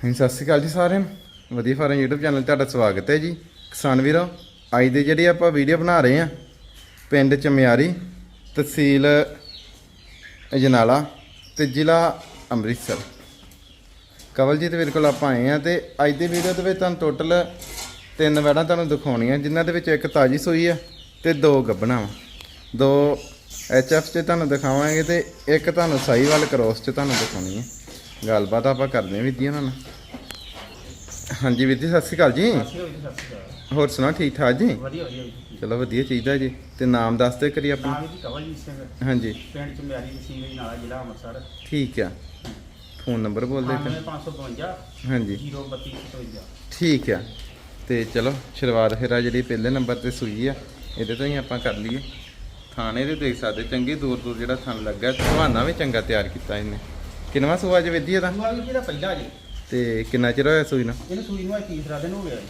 ਹਾਂਜੀ, ਸਤਿ ਸ਼੍ਰੀ ਅਕਾਲ ਜੀ ਸਾਰਿਆਂ ਨੂੰ। ਵਧੀਆ ਫਾਰਮ YouTube ਚੈਨਲ 'ਤੇ ਤੁਹਾਡਾ ਸਵਾਗਤ ਹੈ ਜੀ। ਕਿਸਾਨ ਵੀਰੋ, ਅੱਜ ਦੇ ਜਿਹੜੀ ਆਪਾਂ ਵੀਡੀਓ ਬਣਾ ਰਹੇ ਆ ਪਿੰਡ ਚਮਿਆਰੀ, ਤਹਿਸੀਲ ਅਜਨਾਲਾ ਤੇ ਜ਼ਿਲ੍ਹਾ ਅੰਮ੍ਰਿਤਸਰ। ਕਵਲਜੀਤ ਵੀਰ ਕੋਲ ਆਪਾਂ ਆਏ ਆ ਤੇ ਅੱਜ ਦੀ ਵੀਡੀਓ ਦੇ ਵਿੱਚ ਤੁਹਾਨੂੰ ਟੋਟਲ ਤਿੰਨ ਵੈੜਾਂ ਤੁਹਾਨੂੰ ਦਿਖਾਉਣੀਆਂ, ਜਿਨ੍ਹਾਂ ਦੇ ਵਿੱਚ ਇੱਕ ਤਾਜੀ ਸੂਈ ਆ ਤੇ ਦੋ ਗੱਭਣਾ ਵਾ। ਦੋ ਐਚਐਫ 'ਚ ਤੁਹਾਨੂੰ ਦਿਖਾਵਾਂਗੇ ਤੇ ਇੱਕ ਤੁਹਾਨੂੰ ਸਾਈਵਾਲ ਕ੍ਰੋਸ 'ਚ ਤੁਹਾਨੂੰ ਦਿਖਾਉਣੀ ਹੈ ਗੱਲਬਾਤ ਆਪਾਂ ਕਰਦੇ ਜੀ ਉਹਨਾਂ ਨਾਲ। ਹਾਂਜੀ ਵੀਰ ਜੀ ਸਤਿ ਸ਼੍ਰੀ ਅਕਾਲ ਜੀ। ਹੋਰ ਸੁਣਾ ਠੀਕ ਠਾਕ ਜੀ? ਵਧੀਆ ਵਧੀਆ ਜੀ। ਚਲੋ ਵਧੀਆ ਚਾਹੀਦਾ ਜੀ। ਤੇ ਨਾਮ ਦੱਸ ਦੇ ਕਰੀ ਆਪਣਾ। ਨਾਮ ਜੀ ਕਵਲਜੀਤ ਸਿੰਘ। ਹਾਂਜੀ। ਪਿੰਡ ਚਮਿਆਰੀ ਤਹਿਸੀਲ ਨਾਲਾ ਜ਼ਿਲ੍ਹਾ ਅੰਮ੍ਰਿਤਸਰ। ਠੀਕ ਆ। ਫੋਨ ਨੰਬਰ ਬੋਲ ਦੇ ਫਿਰ 9552 ਹਾਂਜੀ। 03257 ਠੀਕ ਆ। ਤੇ ਚਲੋ ਸ਼ੁਰੂਆਤ ਫਿਰ ਆ ਜਿਹੜੀ ਪਹਿਲੇ ਨੰਬਰ ਤੇ ਸੂਈ ਆ ਇਹਦੇ ਤੋਂ ਹੀ ਆਪਾਂ ਕਰ ਲਈਏ। ਥਾਣੇ ਦੇ ਦੇਖ ਸਕਦੇ ਚੰਗੀ ਦੂਰ ਦੂਰ ਜਿਹੜਾ ਥਣ ਲੱਗਾ ਸੁਹਾਨਾ ਵੀ ਚੰਗਾ ਤਿਆਰ ਕੀਤਾ ਇਹਨੇ। ਕਿੰਨਵਾ ਸੂਆ ਅੱਜ ਵਿਧੀ ਇਹਦਾ ਦੂਆ ਵੀ ਜਿਹੜਾ ਪਹਿਲਾ ਜੀ। ਤੇ ਕਿੰਨਾ ਚਿਰ ਹੋਇਆ ਸੂਈ ਨੂੰ? ਇਹਨੂੰ ਸੂਈ ਨੂੰ ਅੱਜ ਤੀਸਰਾ ਦਿਨ ਹੋ ਗਿਆ ਜੀ।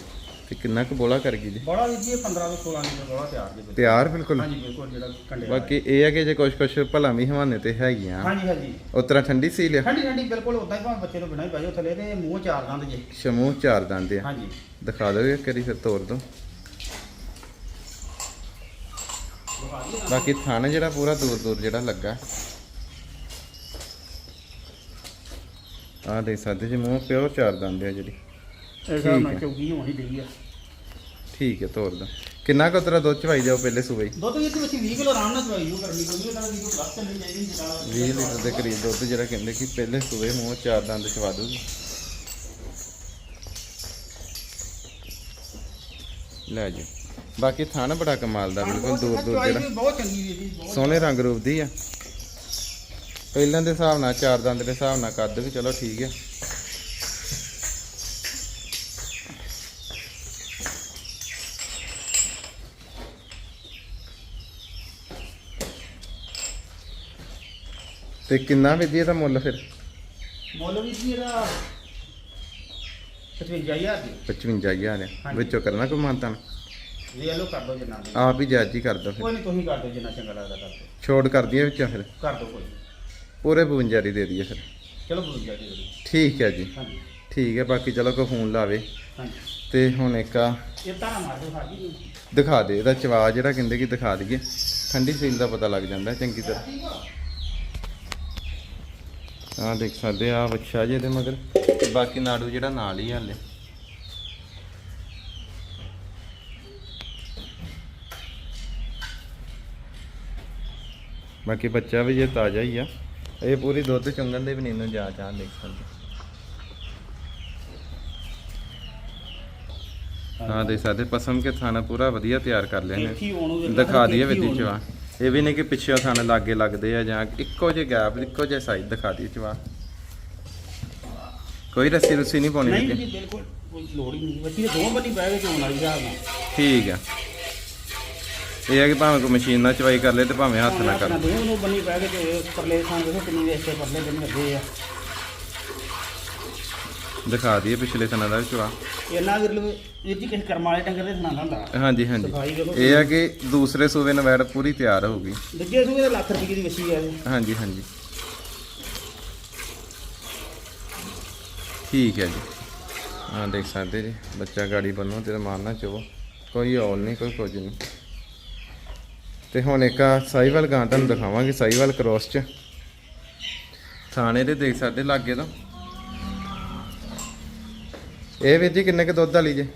ਤੇ ਕਿੰਨਾ ਕੁ ਬੋਲਾ ਕਰ ਗਈ ਜੀ? ਬੜਾ ਵੀ ਜੀ ਇਹ 15 ਤੋਂ 16 ਲੀਟਰ ਬੜਾ ਤਿਆਰ ਜੀ। ਬਿਲਕੁਲ। ਤਿਆਰ ਬਿਲਕੁਲ? ਹਾਂਜੀ ਬਿਲਕੁਲ ਜਿਹੜਾ ਕੰਡੇ ਵਾਲਾ। ਬਾਕੀ ਇਹ ਹੈ ਕਿ ਜੇ ਕੁਛ ਕੁਛ ਭਲਾ ਵੀ ਹਵਾਨੇ ਤੇ ਹੈਗੀਆਂ ਹਾਂਜੀ ਹਾਂਜੀ। ਉਸ ਤਰ੍ਹਾਂ ਠੰਡੀ ਸੀ ਲਿਆ? ਠੰਡੀ ਠੰਡੀ ਬਿਲਕੁਲ ਉਦਾਂ ਹੀ ਭਾਵੇਂ ਬੱਚੇ ਨੂੰ ਬਿਨਾਂ ਹੀ ਜਾਓ ਥੱਲੇ ਤੇ ਮੂੰਹ ਚਾਰ ਦੰਦ ਜੇ। ਸ਼ਮੂਹ ਚਾਰ ਦੰਦ ਆ। ਹਾਂਜੀ। ਦਿਖਾ ਦਿਓ ਇੱਕ ਵਾਰੀ ਫਿਰ ਤੋੜ ਦੋ ਬਾਕੀ ਥਾਣੇ ਜਿਹੜਾ ਪੂਰਾ ਦੂਰ ਦੂਰ ਜਿਹੜਾ ਲੱਗਾ। ਆ ਦੇਖ ਸਕਦੇ ਜੀ ਮੂੰਹ ਪਿਓ ਚਾਰ ਦੰਦ ਆ ਜਿਹੜੀ। ਇਹ ਹਿਸਾਬ ਠੀਕ ਨਾਲ ਹੈ। ਚੌਗੀ ਹੋਣੀ ਡਈ ਆ? ਠੀਕ ਹੈ ਤੋੜ ਦੋ। ਕਿੰਨਾ ਕੁ ਤੇਰਾ ਦੁੱਧ ਚਵਾਈ ਜਾਓ ਪਹਿਲੇ ਸੂਬੇ ਦੁੱਧ ਵੀ ਇੱਥੇ ਅਸੀਂ 20 ਕਿਲੋ ਆਰਾਮ ਨਾਲ ਚਵਾਈ ਉਹ ਕਰਨੀ ਕਿਉਂਕਿ ਉਹਦਾ 20 ਪਲੱਸ ਚੱਲਣੀ ਚਾਹੀਦੀ ਜਿਹੜਾ 20 ਲੀਟਰ ਦੇ ਕਰੀਬ ਦੁੱਧ ਜਿਹੜਾ ਕਹਿੰਦੇ ਕਿ ਪਹਿਲੇ ਸੂਬੇ ਮੂੰਹ ਚਾਰ ਦੰਦ ਚਵਾ ਦੂਗੀ ਲੈ ਜੀ। ਬਾਕੀ ਥਾਣਾ ਬੜਾ ਕਮਾਲ ਦਾ ਬਿਲਕੁਲ ਦੂਰ ਦੂਰ ਜਿਹੜਾ। ਵੀ ਬਹੁਤ ਚੰਗੀ ਵੀਰ ਜੀ ਬਹੁਤ ਸੋਹਣੇ ਰੰਗ ਰੂਪ ਦੀ ਆ। ਪਹਿਲਾਂ ਦੇ ਹਿਸਾਬ ਨਾਲ ਚਾਰ ਦੰਦ ਦੇ ਹਿਸਾਬ ਨਾਲ ਕੱਦ ਵੀ ਚਲੋ ਠੀਕ ਆ। ਤੇ ਕਿੰਨਾ ਵਿਧੀ ਇਹਦਾ ਮੁੱਲ ਫਿਰ? ਮੁੱਲ ਵੀ ਜੀ ਇਹਦਾ 55000 ਦੀ। 55000 ਆ। ਹਾਂਜੀ। ਵਿੱਚੋਂ ਕਰਨਾ ਕੋਈ ਮਾਨਤਾਨ? ਇਹ ਲੋ ਕਰ ਦੋ ਜਿੰਨਾ ਦੀ ਆਪ ਹੀ ਜਾਇਜ਼ ਹੀ ਕਰ ਦੋ ਫਿਰ। ਕੋਈ ਨਹੀਂ ਤੁਸੀਂ ਕਰ ਦਿਓ ਜਿੰਨਾ ਚੰਗਾ ਲੱਗਦਾ ਕਰ ਦਿਓ ਛੋੜ ਕਰ ਦਈਏ ਵਿੱਚੋਂ ਫਿਰ। ਕਰ ਦਿਓ ਕੋਈ। ਨੀ। ਪੂਰੇ 52 ਦੀ ਦੇ ਦਈਏ ਫਿਰ। ਚਲੋ ਬੁੱਝ ਜਾ ਜੀ ਠੀਕ ਹੈ ਜੀ। ਹਾਂਜੀ। ਠੀਕ ਹੈ ਬਾਕੀ ਚਲੋ ਕੋਈ ਫੋਨ ਲਾਵੇ। ਹਾਂਜੀ। ਤੇ ਹੁਣ ਇੱਕ ਆ ਇਹ ਤਾਂ ਮਾਰ ਦਿਓ ਸਾਡੀ ਦਿਖਾ ਦੇ ਇਹਦਾ ਚਵਾ ਜਿਹੜਾ ਕਹਿੰਦੇ ਕਿ ਦਿਖਾ ਦਈਏ। ਠੰਡੀ ਸੀਲ ਦਾ ਪਤਾ ਲੱਗ ਜਾਂਦਾ ਚੰਗੀ ਤਰ੍ਹਾਂ। ਆਹ ਦੇਖ ਸਕਦੇ ਆ ਬੱਚਾ ਜੀ ਇਹਦੇ ਮਗਰ। ਬਾਕੀ ਨਾੜੂ ਜਿਹੜਾ ਨਾਲ ਹੀ ਆ ਹਲੇ। ਬਾਕੀ ਬੱਚਾ ਵੀ ਜੇ ਤਾਜ਼ਾ ਹੀ ਆ। ਇਹ ਪੂਰੀ ਦੁੱਧ ਚੁੰਗਣ ਦੇ ਵੀ ਨਹੀਂ ਨੂੰ ਜਾ ਚਾਹ ਦੇਖ ਸਕਦੇ। ਹਾਂ ਦੇਖ ਸਕਦੇ। ਪਸਮ ਕੇ ਥਾਣਾ ਪੂਰਾ ਵਧੀਆ ਤਿਆਰ ਕਰ ਲਿਆ ਨੇ ਦੇਖੀ ਦਈਏ ਉਹਨੂੰ। ਚਵਾ ਇਹ ਵੀ ਨਹੀਂ ਕਿ ਪਿੱਛੇ ਥਾਣੇ ਲਾਗੇ ਲੱਗਦੇ ਆ ਜਾਂ ਇੱਕੋ ਜਿਹੇ ਗੈਪ ਇੱਕੋ ਜਿਹੇ ਸਾਈਜ਼ ਦਿਖਾ ਦਈਏ ਚਵਾ ਕੋਈ ਰੱਸੀ ਰੁੱਸੀ ਨਹੀਂ ਪਾਉਣੀ ਨਹੀਂ ਲੱਗੇ ਜੀ ਬਿਲਕੁਲ ਕੋਈ ਲੋੜ ਹੀ ਨਹੀਂ। ਬੱਚੀ ਦੇ ਦੋ ਬੰਨੀ ਬਹਿ ਕੇ ਚੋਣ ਵਾਲੀ ਹਿਸਾਬ ਨਾਲ। ਠੀਕ ਆ। ਇਹ ਹੈ ਕਿ ਭਾਵੇਂ ਕੋਈ ਮਸ਼ੀਨ ਨਾਲ ਚਵਾਈ ਕਰ ਲੇ ਤੇ ਭਾਵੇਂ ਹੱਥ ਨਾਲ ਕਰ ਦੋ ਨੂੰ ਬੰਨੀ ਬਹਿ ਕੇ ਤੇ ਪਰਲੇ ਥਾਂ ਦੇਖੋ ਕਿੰਨੀ ਵੇਖ ਕੇ ਪਰਲੇ ਦਿਨ ਲੱਗੇ ਆ। ਦਿਖਾ ਦਈਏ ਪਿਛਲੇ ਥਾਣਾ ਦਾ ਚਵਾ। ਇਹਨਾਂ ਵੀਰ ਲਵੇ ਵੀਰ ਜੀ ਕਿਸੇ ਕਰਮ ਵਾਲੇ ਡੰਗਰ ਦੇ ਸੁਣਾਉਂਦਾ ਹੁੰਦਾ। ਹਾਂਜੀ ਹਾਂਜੀ। ਸਫ਼ਾਈ ਕਰੋ। ਇਹ ਹੈ ਕਿ ਦੂਸਰੇ ਸੂਬੇ ਨਵੈੜ ਪੂਰੀ ਤਿਆਰ ਹੋਊਗੀ ਦੂਜੇ ਸੂਏ ਦੇ ਲੱਖ ਰੁਪਏ ਦੀ ਵਸੀ ਆ ਇਹ। ਹਾਂਜੀ ਹਾਂਜੀ। ਠੀਕ ਹੈ ਜੀ। ਹਾਂ ਦੇਖ ਸਕਦੇ ਜੀ ਬੱਚਾ ਗਾੜੀ ਬੰਨੋ ਤੇ ਮਾਰਨਾ ਚਵੋ। ਕੋਈ ਔਲ ਨਹੀਂ ਕੋਈ ਕੁਝ ਨਹੀਂ। ਤੇ ਹੁਣ ਇੱਕ ਆ ਸਾਈਵਾਲ ਗਾਂ ਤੁਹਾਨੂੰ ਦਿਖਾਵਾਂਗੇ ਸਾਈਵਾਲ ਕ੍ਰੋਸ ਚ। ਥਾਣੇ ਦੇ ਦੇਖ ਸਕਦੇ ਲਾਗੇ ਤੋਂ। ਇਹ ਵੀਰ ਜੀ ਕਿੰਨੇ ਕ ਦੁੱਧ ਵਾਲੀ ਜੇ?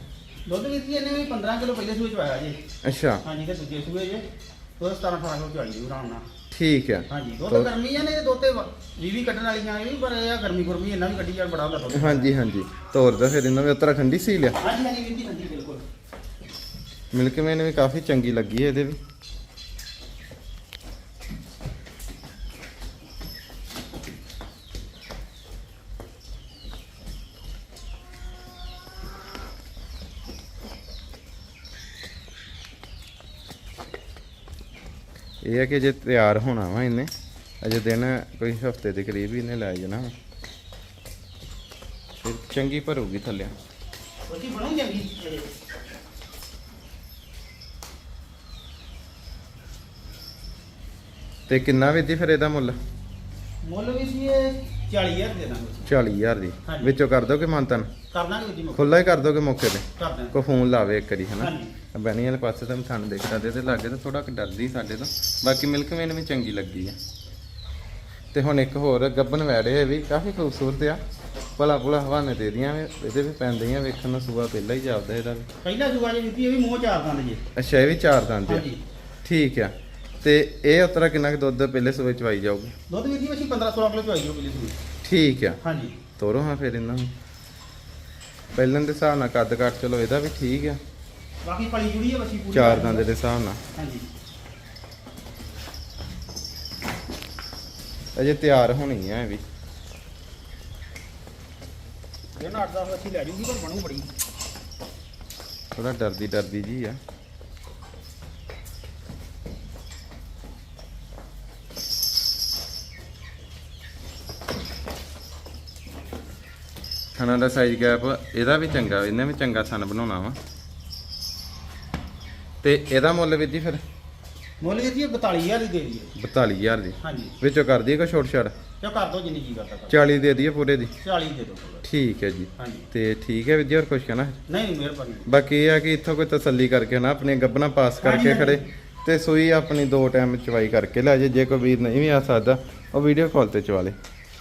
ਦੁੱਧ ਵੀਰ ਜੀ ਇਹਨੇ ਵੀ 15 ਕਿਲੋ ਪਹਿਲੇ ਸੂਏ ਚ ਪਾਇਆ ਜੀ। ਅੱਛਾ। ਹਾਂਜੀ ਤੇ ਦੂਜੇ ਸੂਏ ਜੇ। ਉਹ 17 18 ਕਿਲੋ ਚਾਹੀਦੀ ਜੂ ਆਰਾਮ ਨਾਲ। ਠੀਕ ਆ। ਹਾਂਜੀ ਦੁੱਧ ਗਰਮੀ ਆ ਨੇ ਤੇ ਦੁੱਧ ਤੇ 20 ਵੀ ਕੱਢਣ ਵਾਲੀਆਂ ਇਹ ਵੀ ਪਰ ਇਹ ਗਰਮੀ ਗੁਰਮੀ ਇਹਨਾਂ ਵੀ ਕੱਢੀ ਜਾਣ ਬੜਾ ਹੁੰਦਾ ਦੁੱਧ। ਹਾਂਜੀ ਹਾਂਜੀ। ਤੋਰ ਦਾ ਫਿਰ ਇਹਨਾਂ ਵੀ ਉਤਰਾ ਠੰਡੀ ਸੀ ਲਿਆ ਹਾਂਜੀ ਹਾਂਜੀ ਵੀਰ ਜੀ ਠੰਡੀ ਬਿਲਕੁਲ। ਮਿਲਕ ਮੈਨ ਵੀ ਕਾਫੀ ਚੰਗੀ ਲੱਗੀ ਹੈ ਇਹਦੇ ਵੀ। ਇਹ ਹੈ ਕਿ ਜੇ ਤਿਆਰ ਹੋਣਾ ਵਾ ਇਹਨੇ ਅਜੇ ਦਿਨ ਕੋਈ ਹਫ਼ਤੇ ਦੇ ਕਰੀਬ ਹੀ ਇਹਨੇ ਲੈ ਜਾਣਾ। ਫਿਰ ਚੰਗੀ ਭਰੂਗੀ ਥੱਲੇ। ਉਹਦੀ ਬਣੂ ਜਾਂਦੀ ਤੇ ਕਿੰਨਾ ਵੀ ਦੀ ਫਿਰ ਇਹਦਾ ਮੁੱਲ? ਮੁੱਲ ਵੀ ਜੀ ਇਹ 40000 ਦੇ ਦਾਂਗੇ। 40000 ਦੀ। ਵਿੱਚੋਂ ਕਰ ਦੋਗੇ ਮੰਤਨ ਕਰ ਦਾਂਗੇ ਵੀਰ ਜੀ ਮੁੱਕ ਖੁੱਲਾ ਹੀ ਕਰ ਦੋਗੇ ਮੌਕੇ ਤੇ? ਕਰ ਦਾਂਗੇ। ਕੋ ਫੋਨ ਲਾਵੇ ਇੱਕ ਵਾਰੀ ਹਨਾ? ਹਾਂਜੀ। ਬੈਣੀ ਵਾਲੇ ਪਾਸੇ ਤਾਂ ਥਣ ਦੇਖਦਾ ਤੇ ਇਹਦੇ ਲਾਗੇ ਤਾਂ ਥੋੜਾ ਡਰਦੀ ਸਾਡੇ ਤੋਂ। ਬਾਕੀ ਮਿਲਕ ਮੇਨ ਵੀ ਚੰਗੀ ਲੱਗੀ ਆ। ਤੇ ਹੁਣ ਇੱਕ ਹੋਰ ਗੱਬਨ ਵੈੜੇ ਇਹ ਵੀ ਕਾਫੀ ਖੂਬਸੂਰਤ ਆ। ਭਲਾ ਭਲਾ ਹਵਾਨੇ ਦੇ ਦੀਆਂ ਵੀ ਇਹਦੇ ਵੀ ਪੈਂਦੀਆਂ ਵੇਖਣ ਨੂੰ ਸੂਆ ਪਹਿਲਾਂ ਹੀ ਜਾਪਦਾ ਇਹਦਾ ਵੀ। ਪਹਿਲਾ ਜੁਗਾ ਜੇ ਜੀ ਇਹ ਵੀ ਮੂੰਹ ਚਾਰ ਦੰਦ ਜੀ। ਅੱਛਾ ਇਹ ਵੀ ਚਾਰ ਦੰਦ ਆ। ਹਾਂਜੀ। ਠੀਕ ਆ। ਤੇ ਇਹ ਉਤਰਾ ਕਿੰਨਾ ਕੁ ਦੁੱਧ ਪਹਿਲੇ ਸੂਏ ਚਵਾਈ ਜਾਊਗੀ? ਦੁੱਧ ਵੀਰ ਜੀ ਅਸੀਂ 15 16 ਕਿਲੋ ਚਵਾਈ ਬਿਲੀ ਸੂਈ ਠੀਕ ਆ। ਹਾਂਜੀ। ਤੋਰੋ ਹਾਂ ਫਿਰ ਇਹਨਾਂ ਨੂੰ। ਪਹਿਲਾਂ ਦੇ ਹਿਸਾਬ ਨਾਲ ਕੱਦ ਕੱਟ ਚਲੋ ਇਹਦਾ ਵੀ ਠੀਕ ਆ। ਬਾਕੀ ਪਲੀ ਜੁੜੀ ਹੈ ਬੱਚੀ ਪੂਰੀ ਚਾਰ ਦੰਦ ਦੇ। ਹਿਸਾਬ ਨਾਲ। ਹਾਂਜੀ। ਅਜੇ ਤਿਆਰ ਹੋਣੀ ਆ ਇਹ ਵੀ। ਇਹ ਨਾ 8-10 ਅੱਛੀ ਲੈ ਜੂਗੀ ਪਰ ਬਣੂ ਬੜੀ। ਥੋੜਾ ਡਰਦੀ ਡਰਦੀ ਜੀ ਆ। ਖਾਣਾ ਦਾ ਸਾਈਜ਼ ਗੈਪ ਇਹਦਾ ਵੀ ਚੰਗਾ ਇਹਨੇ ਵੀ ਚੰਗਾ ਥਣ ਬਣਾਉਣਾ ਵਾ। ਤੇ ਇਹਦਾ ਮੁੱਲ ਵੀ ਜੀ ਫਿਰ? ਮੁੱਲ ਵੀਰ ਜੀ ਇਹ 42000 ਦੀ ਦੇ ਦਈਏ। 42000 ਦੀ? ਹਾਂਜੀ। ਵਿੱਚੋਂ ਕਰ ਦਈਏ ਕੋ ਛੋਟ ਛੜ ਤੇ ਕਰ ਦੋ ਜਿੰਨੀ ਜੀ ਕਰਦਾ ਕਰ 40 ਦੇ ਦਈਏ ਪੂਰੇ ਦੀ? 40 ਦੇ ਦੋ ਠੀਕ ਹੈ ਜੀ। ਹਾਂਜੀ। ਤੇ ਠੀਕ ਹੈ ਵਿਦਿਆ ਹੋਰ ਕੁਛ ਕਹਿਣਾ ਨਹੀਂ ਮਿਹਰਬਾਨੀ। ਬਾਕੀ ਇਹ ਆ ਕਿ ਇੱਥੋਂ ਕੋਈ ਤਸੱਲੀ ਕਰਕੇ ਨਾ ਆਪਣੀਆਂ ਗੱਬਣਾ ਪਾਸ ਕਰਕੇ ਖੜੇ ਤੇ ਸੂਈ ਆਪਣੀ ਦੋ ਟਾਈਮ ਚਵਾਈ ਕਰਕੇ ਲੈ ਜੇ ਜੇ ਕੋਈ ਵੀਰ ਨਹੀਂ ਵੀ ਆ ਸਕਦਾ ਉਹ ਵੀਡੀਓ ਕਾਲ ਤੇ ਚਵਾ ਲੇ।